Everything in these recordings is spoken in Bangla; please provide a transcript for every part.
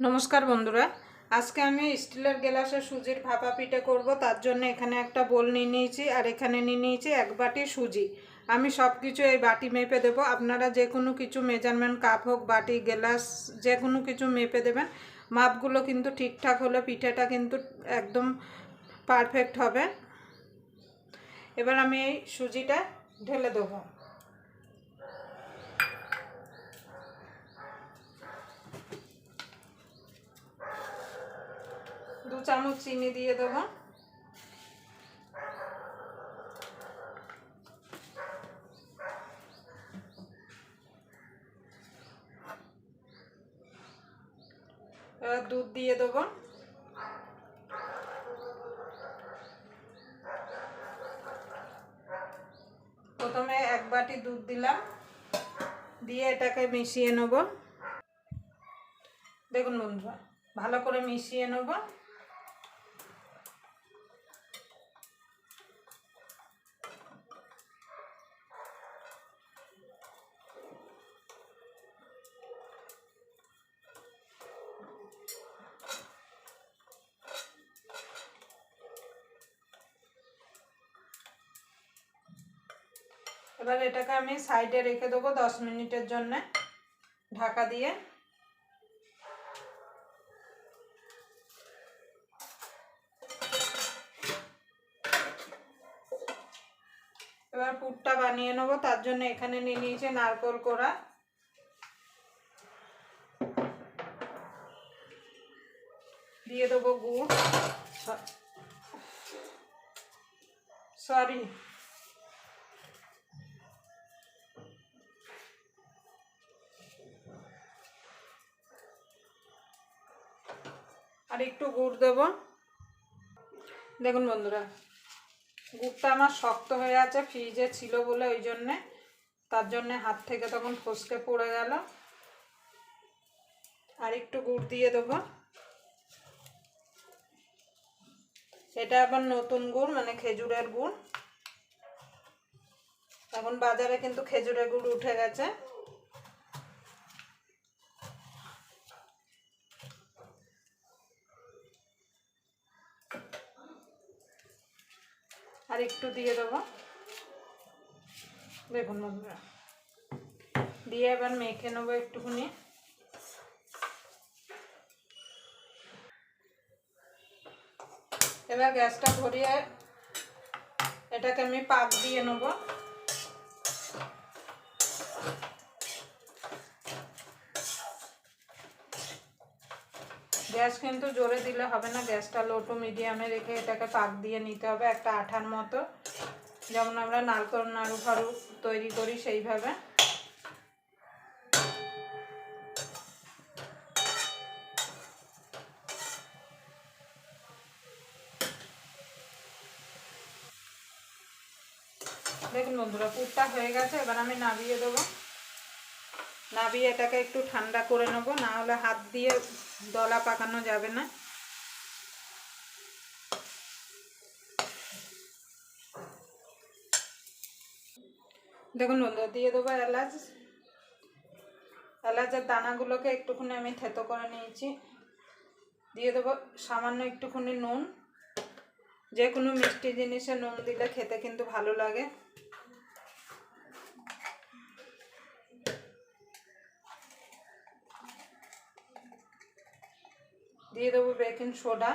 নমস্কার বন্ধুরা। আজকে আমি স্টিলের গ্লাসে সুজির ভাপা পিঠে করব, তার জন্য এখানে একটা বোল নিয়ে নিয়েছি আর এখানে নিয়ে নিয়েছি এক বাটি সুজি। আমি সব কিছু এই বাটি মেপে দেবো। আপনারা যে কোনো কিছু মেজারমেন্ট, কাপ হোক, বাটি, গ্লাস, যে কোনো কিছু মেপে দেবেন। মাপগুলো কিন্তু ঠিকঠাক হলে পিঠেটা কিন্তু একদম পারফেক্ট হবে। এবার আমি এই সুজিটা ঢেলে দেবো। চামচ চিনি দিয়ে দেবো। এবার দুধ দিয়ে দেবো। প্রথমে এক বাটি দুধ দিলাম। দিয়ে এটাকে মিশিয়ে নেব। দেখুন বন্ধুরা, ভালো করে মিশিয়ে নেব। এবার এটাকে আমি সাইডে রেখে দেবো দশ মিনিটের জন্য ঢাকা দিয়ে। এবার পুরটা বানিয়ে নেব, তার জন্য এখানে নিয়ে নিয়েছে নারকোল কোড়া। দিয়ে দেবো গুড়। সরি। আর একটু গুড় দেবো। দেখুন বন্ধুরা, গুড়টা আমার শক্ত হয়ে আছে, ফ্রিজে ছিল বলে ওই জন্যে, তার জন্যে হাত থেকে তখন ফসকে পড়ে গেল। আর একটু গুড় দিয়ে দেবো। এটা আবার নতুন গুড় মানে খেজুরের গুড়। এখন বাজারে কিন্তু খেজুরের গুড় উঠে গেছে আর একটু দিয়ে দেবো। দেখুন বন্ধুরা, দিয়ে এবার মেখে নেব একটুখানি। এবার গ্যাসটা ভরিয়ে এটাকে আমি পাক দিয়ে নেব। গ্যাস কিন্তু জোরে দিলে হবে না। গ্যাসটা লো টু মিডিয়ামে রেখে এটাকে পাক দিয়ে নিতে হবে একটা আঠার মতো। যেমন আমরা নারকল নাড়ু ফাড়ু তৈরি করি সেইভাবে। দেখুন বন্ধুরা, পুরটা হয়ে গেছে, এবার আমি নাবিয়ে দেবো। নাবিয়ে এটাকে একটু ঠান্ডা করে নেব, না হলে হাত দিয়ে দলা পাকানো যাবে না। দেখুন বন্ধুরা দিয়ে দেবো এলাচ। এলাচের দানাগুলোকে একটুখানি আমি থেতো করে নিয়েছি। দিয়ে দেবো সামান্য একটুখানি নুন। যে কোনো মিষ্টি জিনিসে নুন দিলে খেতে কিন্তু ভালো লাগে। দিয়ে দেবো বেকিং সোডা।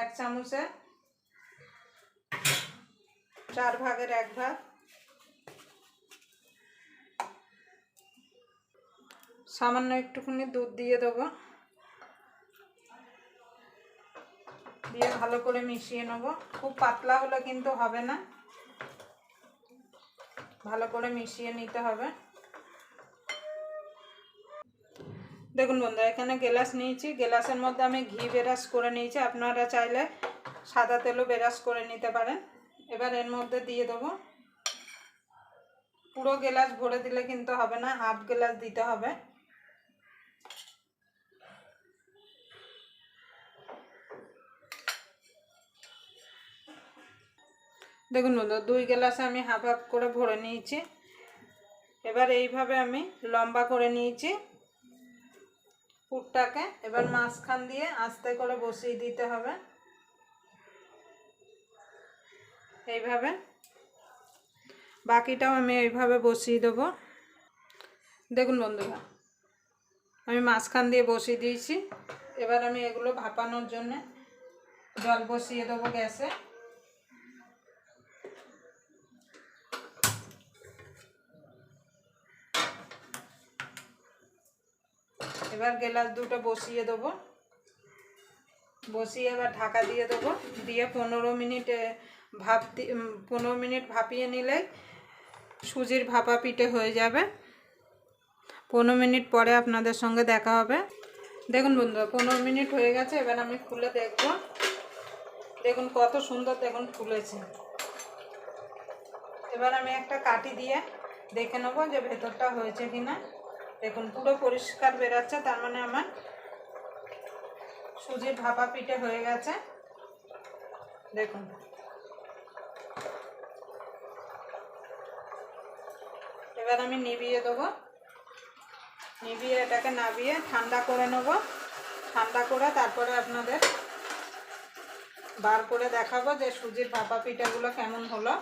এক চামচে। চার ভাগের এক ভাগ। সামান্য একটুখানি দুধ দিয়ে দেবো। দিয়ে ভালো করে মিশিয়ে নেব। খুব পাতলা হলে কিন্তু হবে না। ভালো করে মিশিয়ে নিতে হবে। দেখুন বন্ধুরা, এখানে গেলাস নিয়েছি। গেলাসের মধ্যে আমি ঘি বেরাস করে নিয়েছি। আপনারা চাইলে সাদা তেলও বেরাস করে নিতে পারেন। এবার এর মধ্যে দিয়ে দেবো। পুরো গেলাস ভরে দিলে কিন্তু হবে না, হাফ গেলাস দিতে হবে। দেখুন বন্ধু দুই গ্লাসে আমি হাফ হাফ করে ভরে নিয়েছি। এবার এইভাবে আমি লম্বা করে নিয়েছি। পুরটাকে এবার মাঝখান দিয়ে আস্তে করে বসিয়ে দিতে হবে। এইভাবে। বাকিটাও আমি এইভাবে বসিয়ে দেবো। দেখুন বন্ধুরা, আমি মাঝখান দিয়ে বসিয়ে দিয়েছি। এবার আমি এগুলো ভাপানোর জন্য জল বসিয়ে দেবো গ্যাসে। এবার গ্লাস দুটো বসিয়ে দেবো। বসিয়ে এবার ঢাকা দিয়ে দেবো। দিয়ে পনেরো মিনিটে ভাপ পনেরো মিনিট ভাপিয়ে নিলে সুজির ভাপা পিঠে হয়ে যাবে। পনেরো মিনিট পরে আপনাদের সঙ্গে দেখা হবে। দেখুন বন্ধুরা, পনেরো মিনিট হয়ে গেছে, এবার আমি খুলে দেখব। দেখুন কত সুন্দর দেখুন ফুলেছে। এবার আমি একটা কাটি দিয়ে দেখে নেব যে ভেতরটা হয়েছে কিনা। দেখুন, পুরো পরিষ্কার বেরাচ্ছে, তার মানে আমার সুজির ভাপা পিঠে হয়ে গেছে। দেখুন। এবার আমি নিভিয়ে দেবো। নিভিয়ে এটাকে নাবিয়ে ঠান্ডা করে নেব। ঠান্ডা করে তারপরে আপনাদের বার করে দেখাবো যে সুজির ভাপা পিঠাগুলো কেমন হলো।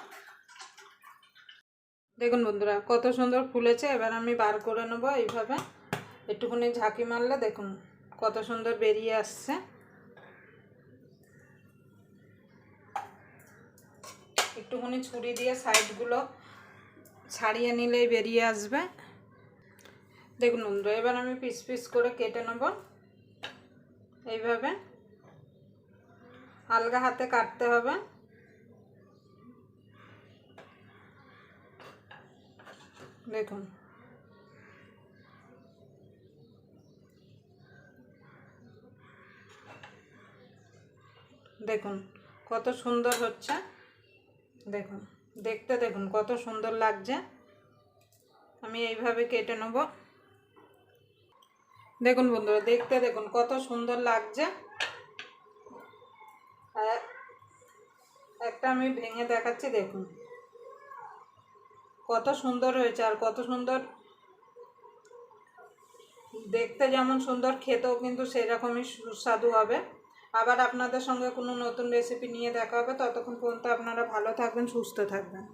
দেখুন বন্ধুরা, কত সুন্দর ফুলেছে। এবার আমি বার করে নেব এইভাবে। একটুখানি ঝাঁকি মারলে দেখুন কত সুন্দর বেরিয়ে আসছে। একটুখানি ছুরি দিয়ে সাইডগুলো ছাড়িয়ে নিলেই বেরিয়ে আসবে। দেখুন বন্ধুরা, এবার আমি পিস পিস করে কেটে নেব এইভাবে। আলগা হাতে কাটতে হবে। দেখুন। দেখুন, কত সুন্দর হচ্ছে। দেখুন, দেখতে দেখুন, কত সুন্দর লাগছে। আমি এইভাবে কেটে নেব। দেখুন বন্ধুরা, দেখতে দেখুন, কত সুন্দর লাগছে। একটা আমি ভেঙে দেখাচ্ছি, দেখুন। কত সুন্দর হয়েছে আর কত সুন্দর দেখতে যেমন সুন্দর, খেতেও কিন্তু সেরকমই সুস্বাদু হবে। আবার আপনাদের সঙ্গে কোনো নতুন রেসিপি নিয়ে দেখা হবে, ততক্ষণ পর্যন্ত আপনারা ভালো থাকবেন, সুস্থ থাকবেন।